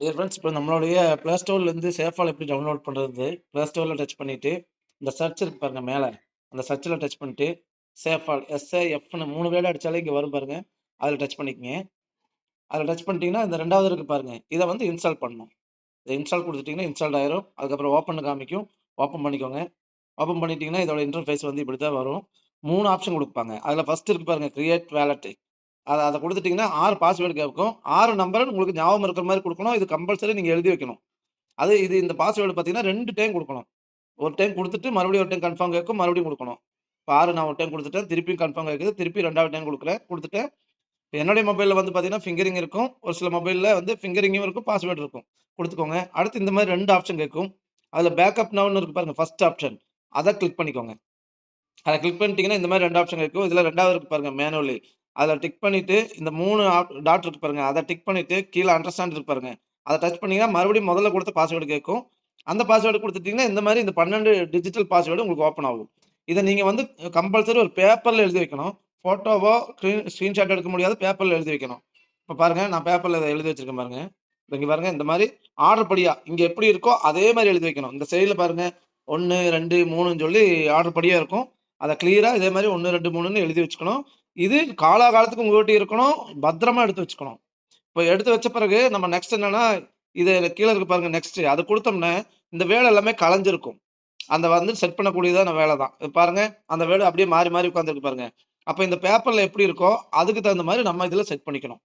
Dear friends இப்போ நம்மளுடைய play ஸ்டோர்லேருந்து Safal எப்படி டவுன்லோட் பண்ணுறது ப்ளே ஸ்டோரில் டச் பண்ணிவிட்டு இந்த சர்ச் இருக்கு பாருங்கள் மேலே. அந்த சர்ச்சில் டச் பண்ணிட்டு சேஃபால் எஸ்ஏஎஃப்னு மூணு வேலை அடித்தாலே இங்கே வரும் பாருங்கள் அதில் டச் பண்ணிக்கங்க. அதில் டச் பண்ணிட்டீங்கன்னா இந்த ரெண்டாவது இருக்கு பாருங்கள் இதை வந்து இன்ஸ்டால் பண்ணணும். இதை இன்ஸ்டால் கொடுத்துட்டிங்கன்னா இன்ஸ்டால் ஆயிரும். அதுக்கப்புறம் ஓப்பன் காமிக்கும். ஓப்பன் பண்ணிக்கோங்க. ஓப்பன் பண்ணிட்டீங்கன்னா இதோட இன்டர்ஃபேஸ் வந்து இப்படி தான் வரும். மூணு ஆப்ஷன் கொடுப்பாங்க. அதில் ஃபஸ்ட்டு இருக்கு பாருங்கள் கிரியேட் வேலட்டு அதை அதை கொடுத்துட்டிங்கன்னா ஆறு பாஸ்வேர்டு கேட்கும். ஆறு நம்பர் உங்களுக்கு ஞாபகம் இருக்கிற மாதிரி கொடுக்கணும். இது கம்பல்சரி நீங்கள் எழுதி வைக்கணும். அது இது இந்த பாஸ்வேர்டு பார்த்தீங்கன்னா ரெண்டு டைம் கொடுக்கணும். ஒரு டைம் கொடுத்துட்டு மறுபடியும் ஒரு டைம் கன்ஃபார்ம் கேட்கும் மறுபடியும் கொடுக்கணும். இப்போ ஆறு நான் ஒரு டைம் கொடுத்துட்டேன் திருப்பியும் கன்ஃபார்ம் கேட்குது திருப்பி ரெண்டாவது டைம் கொடுக்குறேன் கொடுத்துட்டேன். இப்போ என்னுடைய மொபைலில் வந்து பார்த்தீங்கன்னா ஃபிங்கரிங் இருக்கும். ஒரு சில மொபைலில் வந்து ஃபிங்கரிங்கும் இருக்கும் பாஸ்வேர்டு இருக்கும். கொடுத்துக்கோங்க. அடுத்து இந்த மாதிரி ரெண்டு ஆப்ஷன் கேட்கும். அதில் பேக்கப் நவுன்னு இருக்கு பாருங்கள் ஃபர்ஸ்ட் ஆப்ஷன் அதை கிளிக் பண்ணிக்கோங்க. அதை கிளிக் பண்ணிட்டீங்கன்னா இந்த மாதிரி ரெண்டு ஆப்ஷன் இருக்கும் இதில் ரெண்டாவது இருக்கு பாருங்கள் மேனுவலி அதில் டிக் பண்ணிவிட்டு இந்த மூணு டாட் இருக்கு பாருங்க. அதை டிக் பண்ணிவிட்டு கீழே அண்டர்ஸ்டாண்ட் இருக்கு பாருங்க. அதை டச் பண்ணீங்கன்னா மறுபடியும் முதல்ல கொடுத்த பாஸ்வேர்டு கேட்கும். அந்த பாஸ்வேர்டு கொடுத்துட்டிங்கன்னா இந்த மாதிரி இந்த பன்னெண்டு டிஜிட்டல் பாஸ்வேர்டு உங்களுக்கு ஓப்பன் ஆகும். இதை நீங்கள் வந்து கம்பல்சரி ஒரு பேப்பரில் எழுதி வைக்கணும். ஃபோட்டோவோ ஸ்க்ரீன் ஸ்க்ரீன்ஷாட் எடுக்க முடியாது பேப்பரில் எழுதி வைக்கணும். இப்போ பாருங்கள் நான் பேப்பரில் இதை எழுதி வச்சிருக்கேன் பாருங்கள் இங்கே பாருங்கள் இந்த மாதிரி ஆர்டர் படியா இங்கே எப்படி இருக்கோ அதே மாதிரி எழுதி வைக்கணும். இந்த சைடில் பாருங்கள் ஒன்று ரெண்டு மூணுன்னு சொல்லி ஆர்டர் படியாக இருக்கும். அதை கிளியராக இதே மாதிரி ஒன்று ரெண்டு மூணுன்னு எழுதி வச்சுக்கணும். இது காலாகாலத்துக்கு உங்ககிட்ட இருக்கணும். பத்திரமா எடுத்து வச்சுக்கணும். இப்போ எடுத்து வச்ச பிறகு நம்ம நெக்ஸ்ட் என்னன்னா இது கீழே இருக்கு பாருங்க நெக்ஸ்ட் அது கொடுத்தோம்னா இந்த வேலை எல்லாமே கலைஞ்சிருக்கும். அந்த வந்து செட் பண்ணக்கூடியதான வேலை தான். இது பாருங்க அந்த வேலை அப்படியே மாறி மாறி உட்காந்துருக்கு பாருங்க. அப்போ இந்த பேப்பர்ல எப்படி இருக்கோ அதுக்கு தகுந்த மாதிரி நம்ம இதில் செட் பண்ணிக்கணும்.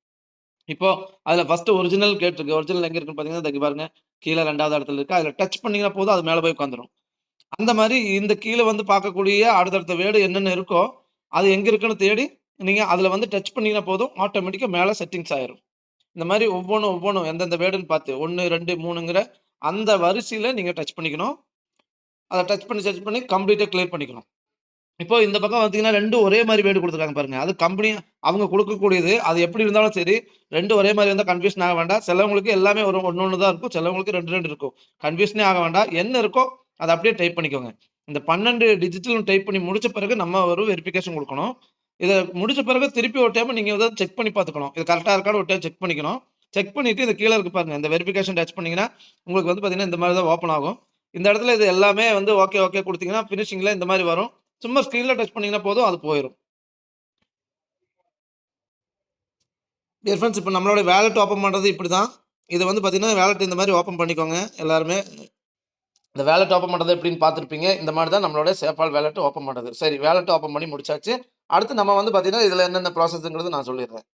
இப்போ அதில் ஃபர்ஸ்ட் ஒரிஜினல் கேட்டிருக்கு. ஒரிஜினல் எங்கே இருக்குன்னு பார்த்தீங்கன்னா பாருங்க கீழே ரெண்டாவது இடத்துல இருக்கு. அதில் டச் பண்ணிங்கன்னா போதும் அது மேலே போய் உட்காந்துரும் அந்த மாதிரி இந்த கீழே வந்து பார்க்கக்கூடிய அடுத்தடுத்த வேர்டு என்னென்ன இருக்கோ அது எங்கே இருக்குன்னு தேடி நீங்கள் அதில் வந்து டச் பண்ணீங்கன்னா போதும் ஆட்டோமேட்டிக்காக மேலே செட்டிங்ஸ் ஆயிரும். இந்த மாதிரி ஒவ்வொன்றும் ஒவ்வொன்றும் எந்தெந்த வேர்டுன்னு பார்த்து ஒன்று ரெண்டு மூணுங்கிற அந்த வரிசையில் நீங்கள் டச் பண்ணிக்கணும். அதை டச் பண்ணி டச் பண்ணி கம்ப்ளீட்டாக கிளியர் பண்ணிக்கணும். இப்போ இந்த பக்கம் பார்த்தீங்கன்னா ரெண்டும் ஒரே மாதிரி வேர்டு கொடுத்துருக்காங்க பாருங்க. அது கம்பெனி அவங்க கொடுக்கக்கூடியது அது எப்படி இருந்தாலும் சரி ரெண்டு ஒரே மாதிரி இருந்தால் கன்ஃபியூஷன் ஆக வேண்டாம். சிலவங்களுக்கு எல்லாமே ஒரு ஒன்று ஒன்று தான் இருக்கும். சிலவங்களுக்கு ரெண்டு ரெண்டு இருக்கும். கன்ஃபியூஷனே ஆக வேண்டாம். என்ன இருக்கோ அதை அப்படியே டைப் பண்ணிக்கோங்க. இந்த பன்னெண்டு டிஜிட்டல் டைப் பண்ணி முடிச்ச பிறகு நம்ம ஒரு வெரிஃபிகேஷன் கொடுக்கணும். இதை முடிச்ச பிறகு திருப்பி ஒரு டைம் நீங்கள் வந்து செக் பண்ணி பார்த்துக்கணும். இது கரெக்டாக இருக்கான்னு ஒரு டைம் செக் பண்ணிக்கணும். செக் பண்ணிவிட்டு இது கீழே இருக்கு பாருங்கள் இந்த வெரிஃபிகேஷன் டச் பண்ணீங்கன்னா உங்களுக்கு வந்து பார்த்தீங்கன்னா இந்த மாதிரி தான் ஓப்பன் ஆகும். இந்த இடத்துல இது எல்லாமே வந்து ஓகே ஓகே கொடுத்தீங்கன்னா ஃபினிஷிங்கில் இந்த மாதிரி வரும். சும்மா ஸ்க்ரீனில் டச் பண்ணிங்கன்னா போதும் அது போயிடும் டியர் ஃப்ரெண்ட்ஸ் இப்போ நம்மளோட வேலெட் ஓப்பன் பண்ணுறது இப்படி தான் இதை வந்து பார்த்தீங்கன்னா வேலெட் இந்த மாதிரி ஓப்பன் பண்ணிக்கோங்க எல்லாருமே. இந்த வேலட் ஓப்பன் பண்ணுறது எப்படின்னு பார்த்துருப்பீங்க. இந்த மாதிரி தான் நம்மளோட சேஃபால் வேலட் ஓப்பன் பண்ணுறது சரி வேலட் ஓப்பன் பண்ணி முடிச்சாச்சு. அடுத்து நம்ம வந்து பார்த்தீங்கன்னா இதில் என்னென்ன ப்ராசஸ்ங்கிறது நான் சொல்லிடுறேன்.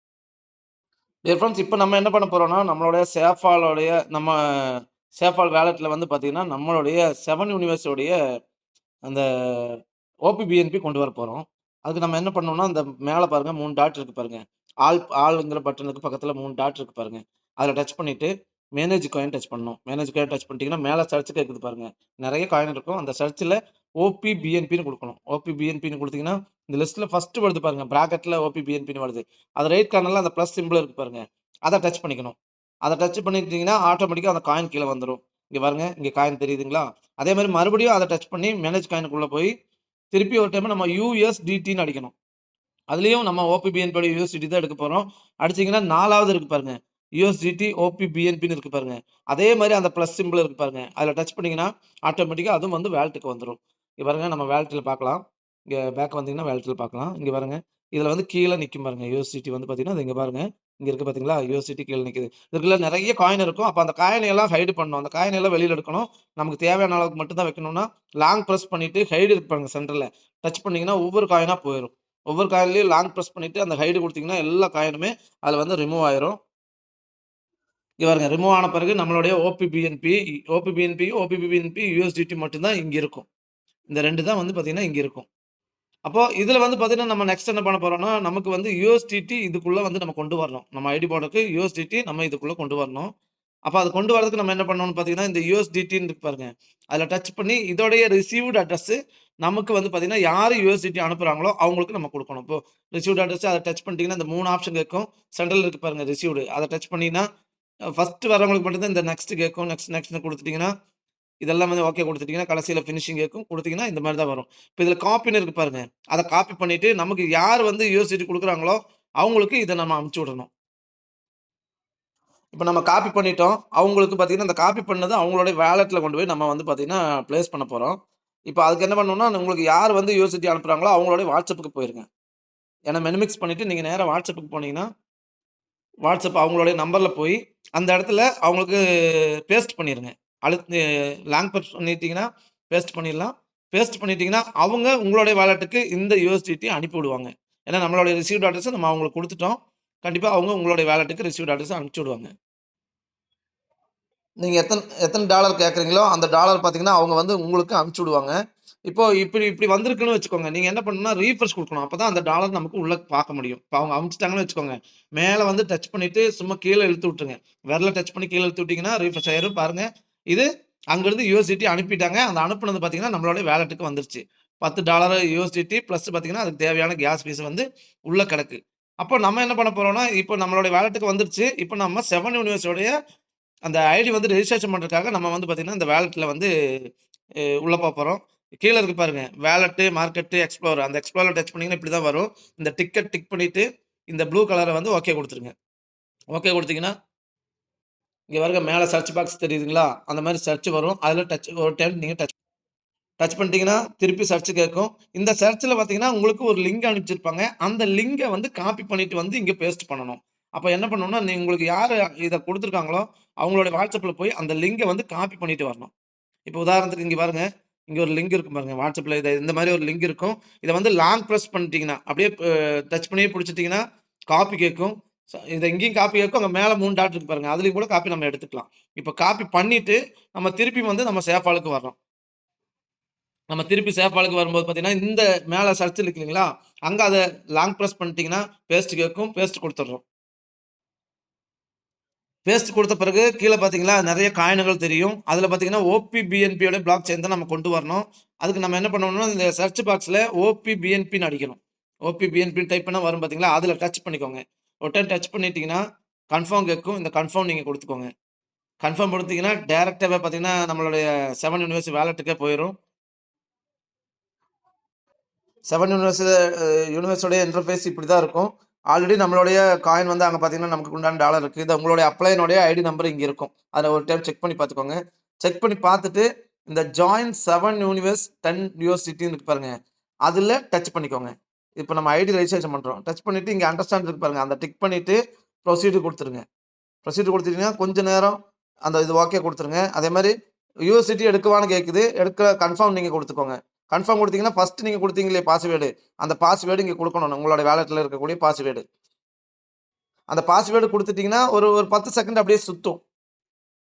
டியர் ஃப்ரெண்ட்ஸ் இப்போ நம்ம என்ன பண்ண போகிறோம்னா நம்மளுடைய சேஃபாலோடைய நம்ம சேஃபால் வேலெட்டில் வந்து பார்த்தீங்கன்னா நம்மளுடைய செவன் யூனிவர்ஸோடைய அந்த ஓபிபிஎன்பி கொண்டு வர போகிறோம் அதுக்கு நம்ம என்ன பண்ணோம்னா அந்த மேலே பாருங்கள் மூணு டாட் இருக்கு பாருங்கள் ஆல் ஆளுங்கிற பட்டனுக்கு பக்கத்தில் மூணு டாட் இருக்கு பாருங்கள் அதில் டச் பண்ணிவிட்டு மேனேஜ் காயின் டச் பண்ணணும். மேனேஜ் காயின் டச் பண்ணிட்டீங்கன்னா மேலே சர்ச் கேட்குது பாருங்கள் நிறைய காயின் இருக்கும். அந்த சர்ச்சில் ஓபி பிஎன்பின்னு கொடுக்கணும். ஓபி பிஎன்பின்னு கொடுத்தீங்கன்னா இந்த லிஸ்ட்டில் ஃபஸ்ட்டு வருது பாருங்கள் ப்ராக்கெட்டில் ஓபிபிஎன்பின்னு வருது. அது ரைட் கார்னரில் அந்த ப்ளஸ் சிம்பிள் இருக்குது பாருங்கள் அதை டச் பண்ணிக்கணும். அதை டச் பண்ணிட்டீங்கன்னா ஆட்டோமேட்டிக்காக அந்த காயின் கீழே வந்துடும் இங்கே பாருங்க. இங்கே காயின் தெரியுதுங்களா? அதே மாதிரி மறுபடியும் அதை டச் பண்ணி மேனேஜ் காயினுக்குள்ளே போய் திருப்பி ஒரு டைம் நம்ம யூஎஸ்டிடின்னு அடிக்கணும். அதுலேயும் நம்ம ஓபிபிஎன்பி யூஎஸ்டிடி தான் எடுக்க போகிறோம் அடிச்சிங்கன்னா நாலாவது இருக்குது பாருங்கள் யூஎஸ்டிடி ஓபிபிஎன்பின்னு இருக்கு பாருங்க. அதே மாதிரி அந்த ப்ளஸ் சிம்பிள் இருக்கு பாருங்க. அதில் டச் பண்ணிங்கன்னா ஆட்டோமேட்டிக்காக அதுவும் வந்து வேல்ட்டுக்கு வந்துடும் இங்கே பாருங்க நம்ம வேல்ட்டில் பார்க்கலாம். இங்கே பேக் வந்தீங்கன்னா வேல்ட்டில் பார்க்கலாம். இங்கே பாருங்க இதில் வந்து கீழே நிற்கும் பாருங்க. யூஎஸ்டிடி வந்து பார்த்தீங்கன்னா அது இங்கே பாருங்க. இங்கே இருக்குது பார்த்தீங்களா? யூஎஸ்டிடி கீழே நிற்குது இதுக்குள்ள நிறைய காயின் இருக்கும். அப்போ அந்த காயினை எல்லாம் ஹைடு பண்ணணும். அந்த காயினை எல்லாம் வெளியில் எடுக்கணும். நமக்கு தேவையான அளவுக்கு மட்டும் தான் வைக்கணும்னா லாங் ப்ரெஸ் பண்ணிட்டு ஹைடு இருப்பாங்க சென்டரில் டச் பண்ணிங்கன்னா ஒவ்வொரு காயினாக போயிடும் ஒவ்வொரு காயின்லையும் லாங் ப்ரெஸ் பண்ணிட்டு அந்த ஹைடு கொடுத்தீங்கன்னா எல்லா காயினுமே அதில் வந்து ரிமூவ் ஆயிரும். இங்க பாருங்க ரிமூவ் ஆன பிறகு நம்மளுடைய ஓபிபிஎன்பி ஓபிபிஎன்பி ஓபிபிபிஎன்பி யூஎஸ்டிடி மட்டும்தான் இங்கே இருக்கும். இந்த ரெண்டு தான் வந்து பார்த்தீங்கன்னா இங்கே இருக்கும். அப்போது இதில் வந்து பார்த்தீங்கன்னா நம்ம நெக்ஸ்ட் என்ன பண்ண போகிறோம்னா நமக்கு வந்து யூஎஸ்டிடி இதுக்குள்ளே வந்து நம்ம கொண்டு வரணும். நம்ம ஐடி போர்டுக்கு யூஎஸ்டிடி நம்ம இதுக்குள்ளே கொண்டு வரணும். அப்போ அது கொண்டு வரதுக்கு நம்ம என்ன பண்ணணும்னு பார்த்தீங்கன்னா இந்த யூஎஸ்டிடின்னு இருக்கு பாருங்க அதில் டச் பண்ணி இதோடைய ரிசீவ்டு அட்ரஸ்ஸு நமக்கு வந்து பார்த்தீங்கன்னா யார் யூஎஸ்டிடி அனுப்புகிறாங்களோ அவங்களுக்கு நம்ம கொடுக்கணும். இப்போ ரிசீவ்டு அட்ரஸ் அதை டச் பண்ணிட்டீங்கன்னா இந்த மூணு ஆப்ஷன் இருக்கும் சென்ட்ரல் இருக்கு பாருங்க ரிசீவ்டு அதை டச் பண்ணிங்கன்னா ஃபர்ஸ்ட் வரவங்களுக்கு மட்டும்தான் இந்த நெக்ஸ்ட் கேட்கும் நெக்ஸ்ட் நெக்ஸ்ட்னு கொடுத்துட்டீங்கன்னா இதெல்லாம் வந்து ஓகே கொடுத்துட்டீங்கன்னா கடைசியில் ஃபினிஷிங் கேட்கும் கொடுத்தீங்கன்னா இந்த மாதிரி தான் வரும் இப்போ இதில் காப்பின்னு இருக்கு பாருங்க அதை காப்பி பண்ணிட்டு நமக்கு யார் வந்து யூஎஸ்டிடி கொடுக்குறாங்களோ அவங்களுக்கு இதை நம்ம அமுச்சு விடணும் இப்போ நம்ம காப்பி பண்ணிட்டோம். அவங்களுக்கு பார்த்தீங்கன்னா, அந்த காப்பி பண்ணது அவங்களுடைய வேலெட்டில் கொண்டு போய் நம்ம வந்து பார்த்தீங்கன்னா, ப்ளேஸ் பண்ண போகிறோம் இப்போ அதுக்கு என்ன பண்ணணும்னா, உங்களுக்கு யார் வந்து யூஎஸ்டிடி அனுப்புகிறாங்களோ அவங்களுடைய வாட்ஸ்அப்புக்கு போயிருங்க. ஏன்னா மெனுமிக்ஸ் பண்ணிவிட்டு நீங்கள் நேராக வாட்ஸ்அப்புக்கு போனீங்கன்னா வாட்ஸ்அப் அவங்களுடைய நம்பரில் போய், அந்த இடத்துல அவங்களுக்கு பேஸ்ட் பண்ணிடுங்க அழுத் லாங் பேஸ்ட் பண்ணிட்டீங்கன்னா, பேஸ்ட் பண்ணிடலாம். பேஸ்ட் பண்ணிட்டீங்கன்னா, அவங்க உங்களுடைய வாலெட்டுக்கு இந்த யூஎஸ்டிடி அனுப்பி விடுவாங்க. ஏன்னா நம்மளுடைய ரிசீவ்ட் அட்ரஸை நம்ம அவங்களுக்கு கொடுத்துட்டோம் கண்டிப்பாக அவங்க உங்களுடைய வாலெட்டுக்கு ரிசீவ்ட் அட்ரஸை அனுப்பிச்சி விடுவாங்க. நீங்கள் எத்தனை எத்தனை டாலர் கேட்குறீங்களோ அந்த டாலர் பார்த்தீங்கன்னா, அவங்க வந்து உங்களுக்கு அனுப்பிச்சு விடுவாங்க. இப்போ இப்படி இப்படி வந்திருக்குன்னு வச்சுக்கோங்க. நீங்க என்ன பண்ணணும்னா, ரீஃப்ரெஷ் கொடுக்கணும் அப்பதான் அந்த டாலர் நமக்கு உள்ள பார்க்க முடியும். இப்போ அவங்க அமிச்சிட்டாங்கன்னு வச்சுக்கோங்க. மேல வந்து டச் பண்ணிட்டு சும்மா கீழே இழுத்து விட்டுருங்க. விரல டச் பண்ணி கீழே இழுத்து விட்டீங்கன்னா, ரீஃப்ரெஷ் ஆயிரும் பாருங்க. இது அங்கிருந்து யூஎஸ்டிடி அனுப்பிட்டாங்க. அந்த அனுப்புனது பார்த்தீங்கன்னா, நம்மளுடைய வேலெட்டுக்கு வந்துருச்சு. $10 யூஎஸ்டிடி பிளஸ் பார்த்தீங்கன்னா, அதுக்கு தேவையான கேஸ் ஃபீஸ் வந்து உள்ள கிடக்கு. அப்போ நம்ம என்ன பண்ண போறோம்னா, இப்போ நம்மளுடைய வேலெட்டுக்கு வந்துருச்சு. இப்போ நம்ம செவன் யூனிவர்ஸோடைய அந்த ஐடி வந்து ரெஜிஸ்ட்ரேஷன் பண்ணுறதுக்காக நம்ம வந்து பார்த்தீங்கன்னா, இந்த வேலெட்டில் வந்து உள்ளே போகிறோம் கீழே இருக்கு பாருங்க. வேலட்டு மார்க்கெட்டு, எக்ஸ்ப்ளோர் அந்த எக்ஸ்ப்ளோரில் டச் பண்ணிங்கன்னா இப்படி தான் வரும். இந்த டிக்கெட் டிக் பண்ணிவிட்டு இந்த ப்ளூ கலரை வந்து ஓகே கொடுத்துருங்க ஓகே கொடுத்தீங்கன்னா இங்கே வருங்க மேலே சர்ச் பாக்ஸ் தெரியுதுங்களா? அந்த மாதிரி சர்ச் வரும். அதில் டச் ஒரு டைம் நீங்கள் டச் டச் பண்ணிட்டீங்கன்னா, திருப்பி சர்ச் கேட்கும். இந்த சர்ச்சில் பார்த்தீங்கன்னா, உங்களுக்கு ஒரு லிங்க் அனுப்பிச்சிருப்பாங்க. அந்த லிங்கை வந்து காப்பி பண்ணிவிட்டு வந்து இங்கே பேஸ்ட் பண்ணணும். அப்போ என்ன பண்ணணும்னா, நீ உங்களுக்கு யார் இதை கொடுத்துருக்காங்களோ அவங்களோட வாட்ஸ்அப்பில் போய் அந்த லிங்கை வந்து காப்பி பண்ணிட்டு வரணும். இப்போ உதாரணத்துக்கு இங்கே பாருங்கள் இங்கே ஒரு லிங்க் இருக்கும் பாருங்க. வாட்ஸ்அப்பில் இதை இந்த மாதிரி ஒரு லிங்க் இருக்கும். இதை வந்து லாங் ப்ரெஸ் பண்ணிட்டீங்கன்னா, அப்படியே டச் பண்ணியே பிடிச்சிட்டிங்கன்னா காப்பி கேட்கும். இதை எங்கேயும் இங்கேயும் காப்பி கேட்கும். அங்கே மேலே மூணு டாட் இருக்கு பாருங்க. அதுலேயும் கூட காப்பி நம்ம எடுத்துக்கலாம். இப்போ காப்பி பண்ணிட்டு, நம்ம திருப்பி வந்து நம்ம சேஃபாலுக்கு வர்றோம். நம்ம திருப்பி சேஃபாலுக்கு வரும்போது பார்த்தீங்கன்னா, இந்த மேலே சர்ச் இருக்கு இல்லைங்களா? அங்கே அதை லாங் ப்ரெஸ் பண்ணிட்டீங்கன்னா, பேஸ்ட் கேட்கும். பேஸ்ட் கொடுத்துட்றோம் பேஸ்ட் கொடுத்த பிறகு கீழே பார்த்தீங்களா, நிறைய காயின்கள் தெரியும். அதில் பார்த்தீங்கன்னா, ஓபிபிஎன்பியோட பிளாக் செயின் தான் நம்ம கொண்டு வரணும். அதுக்கு நம்ம என்ன பண்ணணும்னா, இந்த சர்ச் பாக்ஸில் ஓபி பிஎன்பின்னு அடிக்கணும். ஓபி பிஎன்பின்னு டைப் பண்ணால் வரும் பார்த்தீங்களா? அதில் டச் பண்ணிக்கோங்க. ஒரு டைம் டச் பண்ணிட்டீங்கன்னா, கன்ஃபார்ம் கேட்கும். இந்த கன்ஃபார்ம் நீங்கள் கொடுத்துக்கோங்க கன்ஃபார்ம் கொடுத்தீங்கன்னா டேரெக்டாகவே பார்த்தீங்கன்னா, நம்மளுடைய செவன் யூனிவர்ஸ் வேலெட்டுக்கே போயிடும் செவன் யூனிவர்ஸ் யூனிவர்ஸோடைய இன்டர்ஃபேஸ் இப்படி தான் இருக்கும். ஆல்ரெடி நம்மளுடைய காயின் வந்து அங்கே பார்த்தீங்கன்னா, நமக்கு உண்டான டாலர் இருக்குது இது உங்களுடைய அப்ளைனுடைய ஐடி நம்பர் இங்கே இருக்கும். அதில் ஒரு டைம் செக் பண்ணி பார்த்துக்கோங்க. செக் பண்ணி பார்த்துட்டு, இந்த ஜாயின் செவன் யூனிவர்ஸ் டென் யூனிவர்சிட்டின்னு இருக்கு பாருங்க. அதில் டச் பண்ணிக்கோங்க. இப்போ நம்ம ஐடி ரெஜிஸ்ட்ரேஷன் பண்ணுறோம் டச் பண்ணிவிட்டு இங்கே அண்டர்ஸ்டாண்ட் இருக்கு பாருங்க. அந்த டிக் பண்ணிவிட்டு ப்ரொசீட் கொடுத்துருங்க ப்ரொசீட் கொடுத்துட்டீங்கன்னா கொஞ்சம் நேரம் அந்த இது ஓகே கொடுத்துருங்க அதே மாதிரி யூனிவர்சிட்டி எடுக்கவான்னு கேட்குது. எடுக்க கன்ஃபார்ம் நீங்கள் கொடுத்துக்கோங்க கன்ஃபார்ம் கொடுத்தீங்கன்னா ஃபர்ஸ்ட் நீங்கள் கொடுத்தீங்களே பாஸ்வேர்டு, அந்த பாஸ்வேர்டு இங்கே கொடுக்கணும் உங்களோட வாலெட்ல இருக்கக்கூடிய பாஸ்வேர்டு. அந்த பாஸ்வேர்டு கொடுத்துட்டிங்கன்னா ஒரு ஒரு 10 செகண்ட் அப்படியே சுற்றும்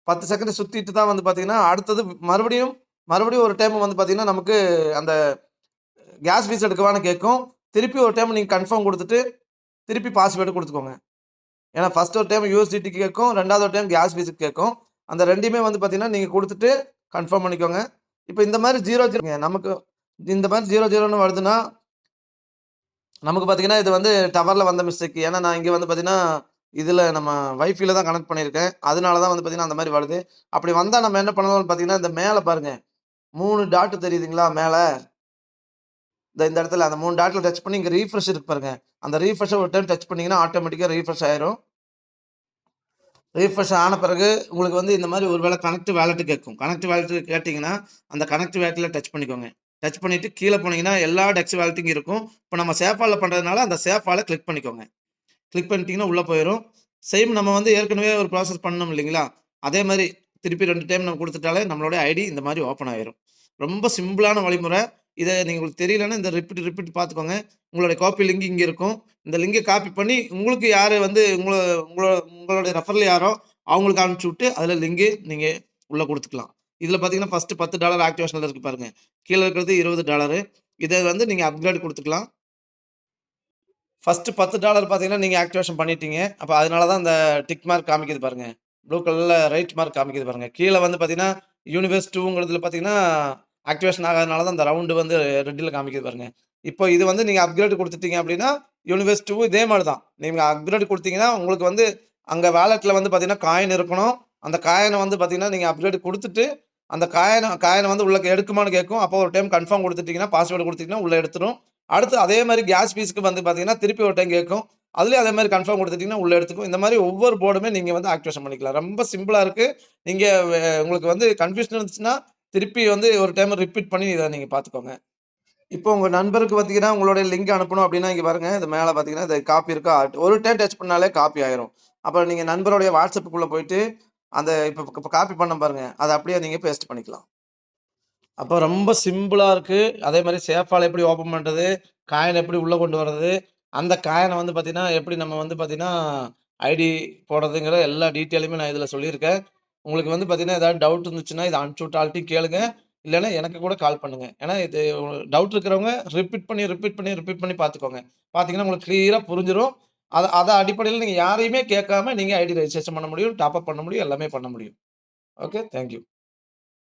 பத்து செகண்ட் சுற்றிட்டு தான் வந்து பார்த்தீங்கன்னா, அடுத்தது மறுபடியும் மறுபடியும் ஒரு டைம் வந்து பார்த்தீங்கன்னா, நமக்கு அந்த கேஸ் ஃபீஸ் எடுக்கவான்னு கேட்கும். திருப்பி ஒரு டைம் நீங்கள் கன்ஃபார்ம் கொடுத்துட்டு திருப்பி பாஸ்வேர்டு கொடுத்துக்கோங்க ஏன்னா ஃபஸ்ட் ஒரு டைம் யூஎஸ்டிக்கு கேட்கும். ரெண்டாவது ஒரு டைம் கேஸ் ஃபீஸுக்கு கேட்கும். அந்த ரெண்டுமே வந்து பார்த்தீங்கன்னா, நீங்கள் கொடுத்துட்டு கன்ஃபார்ம் பண்ணிக்கோங்க. இப்போ இந்த மாரி 0 0 நமக்கு இந்த மாதிரி ஜீரோ ஜீரோன்னு வருதுன்னா நமக்கு பார்த்தீங்கன்னா, இது வந்து டவரில் வந்த மிஸ்டேக். ஏன்னா நான் இங்கே வந்து பார்த்தீங்கன்னா, இதில் நம்ம வைஃபைல தான் கனெக்ட் பண்ணியிருக்கேன். அதனால தான் வந்து பார்த்தீங்கன்னா, அந்த மாதிரி வருது. அப்படி வந்தால் நம்ம என்ன பண்ணணும்னு பார்த்தீங்கன்னா, இந்த மேலே பாருங்கள் மூணு டாட் தெரியுதுங்களா மேலே இந்த இந்த இடத்துல அந்த மூணு டாட்டில் டச் பண்ணி இங்கே ரீஃப்ரெஷ் இருக்கு பாருங்க. அந்த ரீஃப்ரெஷ்ஷ ஒரு டைம் டச் பண்ணிங்கன்னா ஆட்டோமேட்டிக்காக ரீஃப்ரெஷ் ஆயிரும். ரீஃப்ரெஷ் ஆன பிறகு உங்களுக்கு வந்து இந்த மாதிரி ஒரு வேளை கனெக்ட் வேலெட்டு கேட்கும். கனெக்ட் வேலெட்டு கேட்டிங்கன்னா அந்த கனெக்ட் வேலெட்டில் டச் பண்ணிக்கோங்க. டச் பண்ணிவிட்டு கீழே போனீங்கன்னா, எல்லா டெக்ஸ் வாலெட்டும் இருக்கும். இப்போ நம்ம சேஃபாலில் பண்ணுறதுனால அந்த சேஃபாலை கிளிக் பண்ணிக்கோங்க. கிளிக் பண்ணிட்டீங்கன்னா உள்ளே போயிடும் சேம் நம்ம வந்து ஏற்கனவே ஒரு ப்ராசஸ் பண்ணணும் இல்லைங்களா? அதே மாதிரி திருப்பி ரெண்டு டைம் நம்ம கொடுத்துட்டாலே நம்மளோட ஐடி இந்த மாதிரி ஓப்பன் ஆயிரும். ரொம்ப சிம்பிளான வழிமுறை. இதை நீங்கள் உங்களுக்கு தெரியலன்னா, இந்த ரிப்பீட் ரிப்பீட் பார்த்துக்கோங்க. உங்களுடைய காப்பி லிங்க் இங்கே இருக்கும். இந்த லிங்கை காப்பி பண்ணி உங்களுக்கு யார் வந்து உங்களோட உங்களோட உங்களுடைய ரெஃபரில் யாரோ அவங்களுக்கு அனுப்பிச்சி விட்டு, அதில் லிங்கு நீங்கள் உள்ளே கொடுத்துக்கலாம் இதில் பார்த்தீங்கன்னா, ஃபஸ்ட்டு பத்து டாலர் ஆக்டிவேஷனில் இருக்குது பாருங்கள் கீழே இருக்கிறது இருபது டாலரு இதை வந்து நீங்கள் அப்கிரேட் கொடுத்துக்கலாம் ஃபஸ்ட்டு பத்து டாலர் பார்த்தீங்கன்னா, நீங்கள் ஆக்டிவேஷன் பண்ணிட்டீங்க. அப்போ அதனால தான் அந்த டிக் மார்க் காமிக்குது பாருங்கள் ப்ளூ கலரில் ரைட் மார்க் காமிக்குது பாருங்கள் கீழே வந்து பார்த்தீங்கன்னா, யூனிவர்ஸ் டூங்கிறதுல பார்த்தீங்கன்னா, ஆக்டிவேஷன் ஆகாதனால தான் அந்த ரவுண்டு வந்து ரெட்டில் காமிக்குது பாருங்கள் இப்போ இது வந்து நீங்கள் அப்கிரேட் கொடுத்துட்டீங்க அப்படின்னா, யூனிவர்ஸ் டூ இதே மாதிரி தான். நீங்கள் அப்கிரேட் கொடுத்தீங்கன்னா உங்களுக்கு வந்து அங்கே வேலெட்டில் வந்து பார்த்தீங்கன்னா, காயின் இருக்கணும். அந்த காயினை வந்து பார்த்தீங்கன்னா, நீங்கள் அப்கிரேட் கொடுத்துட்டு அந்த காயினை காயின வந்து உள்ள எடுக்குமான்னு கேட்கும். அப்போ ஒரு டைம் கன்ஃபார்ம் கொடுத்துட்டிங்கன்னா பாஸ்வேர்டு கொடுத்துட்டிங்கன்னா உள்ளே எடுத்துரும். அடுத்து அதே மாதிரி கேஸ் பீஸுக்கு வந்து பார்த்தீங்கன்னா, திருப்பி ஒரு டைம் கேட்கும். அதுலேயே அதே மாதிரி கன்ஃபார்ம் கொடுத்துட்டிங்கன்னா உள்ளே எடுத்துக்கும். இந்த மாதிரி ஒவ்வொரு போர்டுமே நீங்கள் வந்து ஆக்டிவேஷன் பண்ணிக்கலாம். ரொம்ப சிம்பிளாக இருக்குது நீங்கள் உங்களுக்கு வந்து கன்ஃப்யூஷன் இருந்துச்சுன்னா, திருப்பி வந்து ஒரு டைம் ரிப்பீட் பண்ணி இதை நீங்கள் பார்த்துக்கோங்க. இப்போ உங்கள் நண்பருக்கு பார்த்தீங்கன்னா, உங்களுடைய லிங்க் அனுப்பணும் அப்படின்னா இங்கே பாருங்கள் இது மேலே பார்த்தீங்கன்னா, இது காப்பி இருக்கா? ஒரு டைம் டச் பண்ணாலே காப்பி ஆயிரும். அப்புறம் நீங்கள் நண்பருடைய வாட்ஸ்அப்புக்குள்ளே போயிட்டு, அந்த இப்ப இப்ப காப்பி பண்ணேன் பாருங்க. அத அப்படியே நீங்க பேஸ்ட் பண்ணிக்கலாம். அப்ப ரொம்ப சிம்பிளா இருக்கு. அதே மாரி சேஃபால எப்படி ஓப்பன் பண்றது? காயின் எப்படி உள்ள கொண்டு வர்றது? அந்த காயின வந்து பார்த்தீங்கன்னா, எப்படி நம்ம வந்து பார்த்தீங்கன்னா, ஐடி போடுறதுங்கிற எல்லா டீட்டெயிலுமே நான் இதுல சொல்லியிருக்கேன். உங்களுக்கு வந்து பார்த்தீங்கன்னா, ஏதாவது டவுட் இருந்துச்சுன்னா, இத அனுப்பிச்சு விட்டு ஆள்ட்டயும் கேளுங்க. இல்லன்னா எனக்கு கூட கால் பண்ணுங்க. ஏன்னா இது டவுட் இருக்கிறவங்க ரிப்பீட் பண்ணி, ரிப்பீட் பண்ணி, ரிப்பீட் பண்ணி பார்த்துக்கோங்க. பார்த்தீங்கன்னா, உங்களுக்கு கிளியரா புரிஞ்சிரும். அதை அதை அடிப்படையில் நீங்கள் யாரையுமே கேட்காம நீங்கள் ஐடி ரெஜிஸ்ட்ரேஷன் பண்ண முடியும். டாப் அப் பண்ண முடியும். எல்லாமே பண்ண முடியும். ஓகே. Thank you.